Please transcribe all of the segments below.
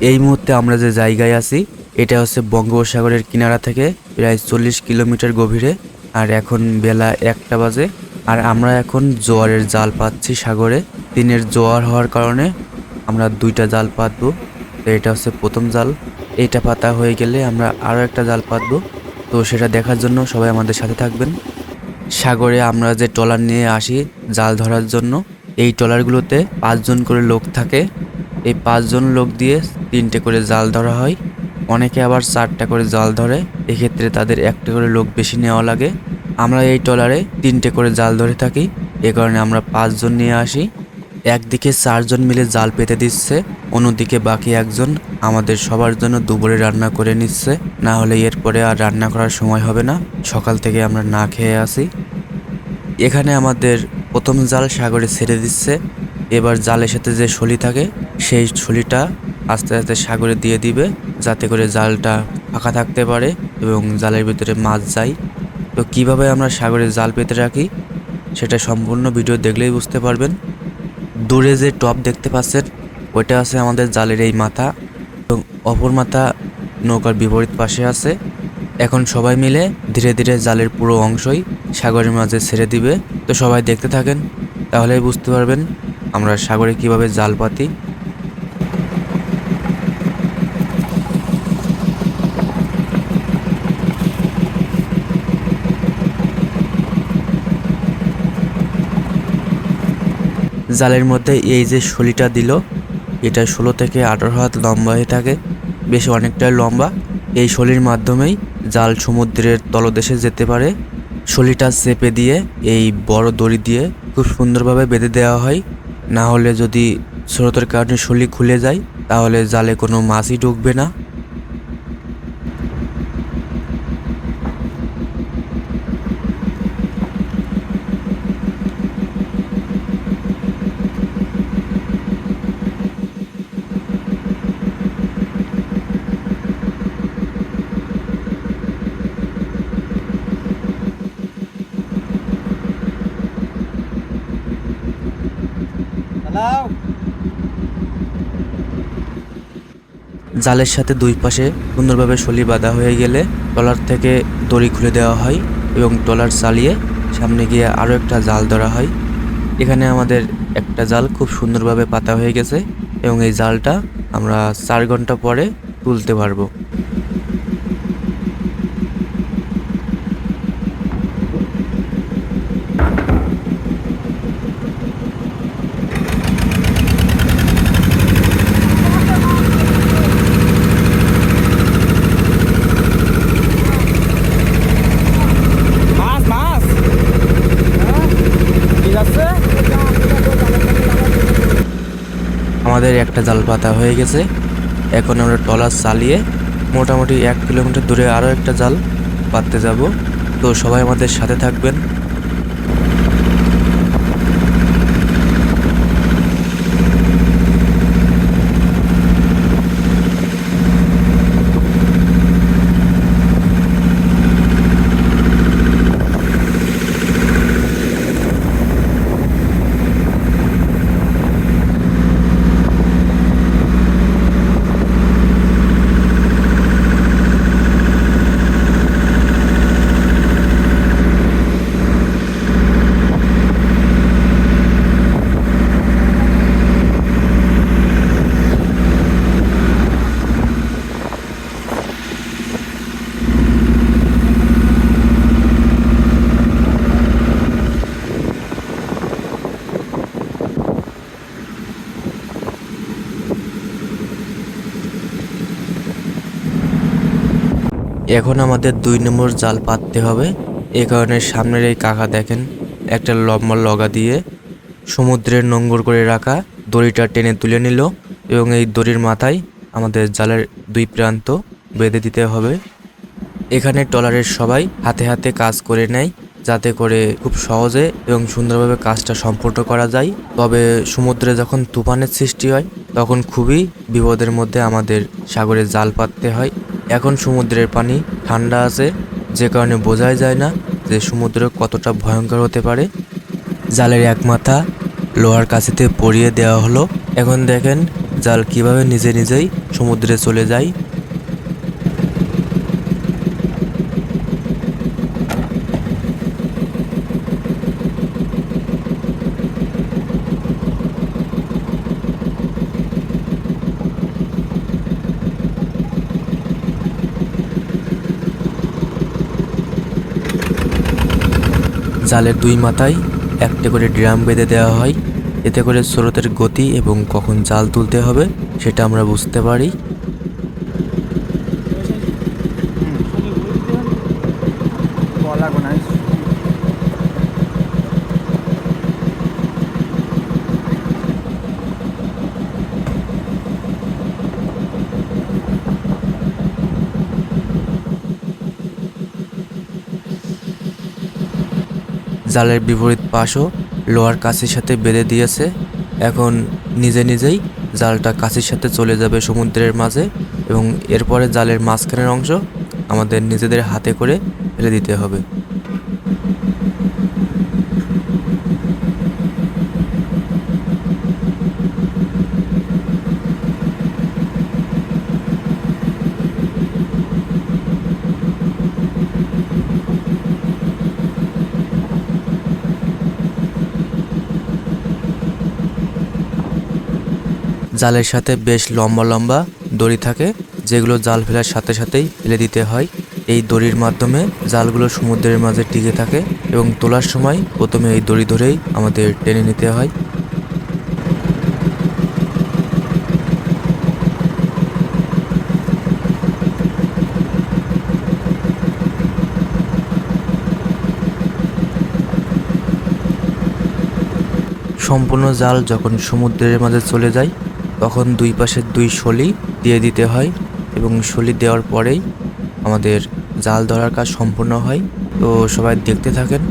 এই মুহূর্তে আমরা যে জায়গায় আছি, এটা হচ্ছে বঙ্গোপসাগরের কিনারা থেকে প্রায় চল্লিশ কিলোমিটার গভীরে, আর এখন বেলা একটা বাজে। আর আমরা এখন জোয়ারের জাল পাচ্ছি সাগরে। দিনের জোয়ার হওয়ার কারণে আমরা দুইটা জাল পাতবো। তো এটা হচ্ছে প্রথম জাল। এইটা পাতা হয়ে গেলে আমরা আরও একটা জাল পাতবো। তো সেটা দেখার জন্য সবাই আমাদের সাথে থাকবেন। সাগরে আমরা যে ট্রলার নিয়ে আসি জাল ধরার জন্য, এই ট্রলারগুলোতে পাঁচজন করে লোক থাকে। এই পাঁচজন লোক দিয়ে তিনটে করে জাল ধরা হয়। অনেকে আবার চারটা করে জাল ধরে। এক্ষেত্রে তাদের একটা করে লোক বেশি নেওয়া লাগে। আমরা এই ট্রলারে তিনটে করে জাল ধরে থাকি। এ কারণে আমরা পাঁচজন নিয়ে আসি। একদিকে চারজন মিলে জাল পেতে দিচ্ছে। অন্যদিকে বাকি একজন আমাদের সবার জন্য দুপুরে রান্না করে নিচ্ছে। না হলে এরপরে আর রান্না করার সময় হবে না। সকাল থেকে আমরা না খেয়ে আসি। এখানে আমাদের প্রথম জাল সাগরে ছেড়ে দিচ্ছে। এবার জালের সাথে যে শলি থাকে, সেই শলিটা আস্তে আস্তে সাগরে দিয়ে দিবে, যাতে করে জালটা ফাঁকা থাকতে পারে এবং জালের ভিতরে মাছ যায়। তো কীভাবে আমরা সাগরে জাল পেতে রাখি, সেটা সম্পূর্ণ ভিডিও দেখলেই বুঝতে পারবেন। দূরে যে টপ দেখতে পাচ্ছেন, ওইটা আছে আমাদের জালের এই মাথা এবং অপর মাথা নৌকার বিপরীত পাশে আছে। এখন সবাই মিলে ধীরে ধীরে জালের পুরো অংশই সাগরের মাঝে ছেড়ে দিবে। তো সবাই দেখতে থাকেন, তাহলেই বুঝতে পারবেন আমরা সাগরে কীভাবে জাল পাতি? জালের মধ্যে এই যে শলিটা দিল, এটা ষোলো থেকে আঠারো হাত লম্বা হয়ে থাকে, বেশ অনেকটাই লম্বা। এই শলির মাধ্যমেই জাল সমুদ্রের তলদেশে যেতে পারে। শলিটা চেপে দিয়ে, এই বড় দড়ি দিয়ে খুব সুন্দরভাবে বেঁধে দেওয়া হয়। না হলে যদি স্রোতের কারণে শলি খুলে যায় তাহলে জালে কোনো মাছই ঢুকবে না। জালের সাথে দুই পাশে সুন্দরভাবে শলি বাঁধা হয়ে গেলে ট্রলার থেকে দড়ি খুলে দেওয়া হয় এবং ট্রলার চালিয়ে সামনে গিয়ে আরও একটা জাল ধরা হয়। এখানে আমাদের একটা জাল খুব সুন্দরভাবে পাতা হয়ে গেছে এবং এই জালটা আমরা চার ঘণ্টা পরে তুলতে পারব মাছ মাছ ঠিক আছে আমাদের একটা জাল পাতা হয়ে গেছে। এখন আমরা টলার চালিয়ে মোটামুটি এক কিলোমিটার দূরে আরও একটা জাল পাততে যাব। তো সবাই আমাদের সাথে থাকবেন। এখন আমাদের দুই নম্বর জাল পাততে হবে। এ কারণে সামনের এই কাকা দেখেন, একটা লম্বা লগা দিয়ে সমুদ্রের নোঙ্গর করে রাখা দড়িটা টেনে তুলে নিল এবং এই দড়ির মাথায় আমাদের জালের দুই প্রান্ত বেঁধে দিতে হবে। এখানে টলারের সবাই হাতে হাতে কাজ করে নেয় যাতে করে খুব সহজে এবং সুন্দরভাবে কাজটা সম্পূর্ণ করা যায়। তবে সমুদ্রে যখন তুফানের সৃষ্টি হয়, তখন খুবই বিপদের মধ্যে আমাদের সাগরে জাল পাততে হয়। এখন সমুদ্রের পানি ঠান্ডা আছে, যে কারণে বোঝাই যায় না যে সমুদ্র কতটা ভয়ঙ্কর হতে পারে। জালের এক মাথা লোহার কাছেতে পরিয়ে দেওয়া হলো। এখন দেখেন জাল কীভাবে নিজে নিজেই সমুদ্রে চলে যায়। জালের দুই মাথায় একটা করে ড্রাম বেঁধে দেওয়া হয়। এতে করে স্রোতের গতি এবং কখন জাল তুলতে হবে, সেটা আমরা বুঝতে পারি বলা গোনা জালের বিপরীত পাশও লোহার কাছির সাথে বেঁধে দিয়েছে। এখন নিজে নিজেই জালটা কাছির সাথে চলে যাবে সমুদ্রের মাঝে এবং এরপরে জালের মাঝখানের অংশ আমাদের নিজেদের হাতে করে ফেলে দিতে হবে। জালের সাথে বেশ লম্বা লম্বা দড়ি থাকে, যেগুলো জাল ফেলার সাথে সাথেই ফেলে দিতে হয়। এই দড়ির মাধ্যমে জালগুলো সমুদ্রের মাঝে টিকে থাকে এবং তোলার সময় প্রথমে এই দড়ি ধরেই আমাদের টেনে নিতে হয়। সম্পূর্ণ জাল যখন সমুদ্রের মাঝে চলে যায় তখন দুই পাশের দুই শলি দিয়ে দিতে হয় এবং শলি দেওয়ার পরেই আমাদের জাল ধরার কাজ সম্পূর্ণ হয়। তো সবাই দেখতে থাকেন।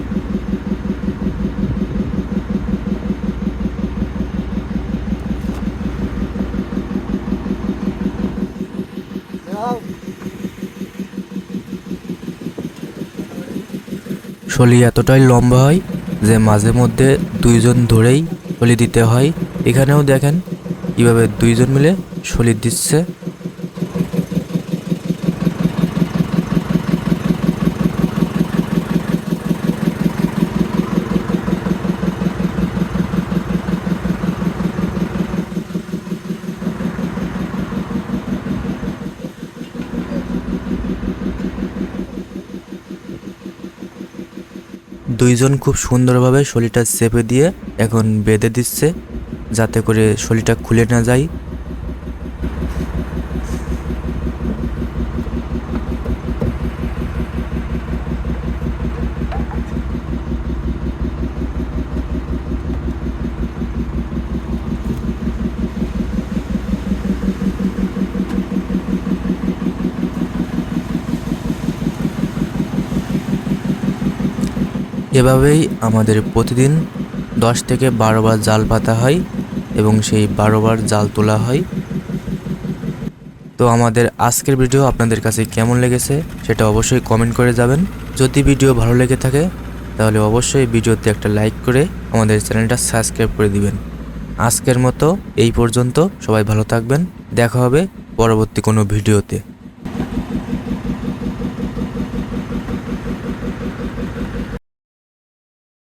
শলি এতটাই লম্বা হয় যে মাঝে মধ্যে দুইজন ধরেই শলি দিতে হয়। এখানেও দেখেন কীভাবে দুইজন মিলে শলি দিচ্ছে। দুইজন খুব সুন্দরভাবে শলিটা চেপে দিয়ে এখন বেঁধে দিচ্ছে। যাতে করে শলিটা খুলে না যায়। এভাবেই আমাদের প্রতিদিন দশ থেকে বারো বার জাল পাতা হয়। এবং সেই বারো বার জাল তোলা হয়। তো আমাদের আজকের ভিডিও আপনাদের কাছে কেমন লেগেছে সেটা অবশ্যই কমেন্ট করে যাবেন। যদি ভিডিও ভালো লেগে থাকে, তাহলে অবশ্যই ভিডিওতে একটা লাইক করে আমাদের চ্যানেলটা সাবস্ক্রাইব করে দিবেন। আজকের মতো এই পর্যন্ত, সবাই ভালো থাকবেন, দেখা হবে পরবর্তী কোনো ভিডিওতে।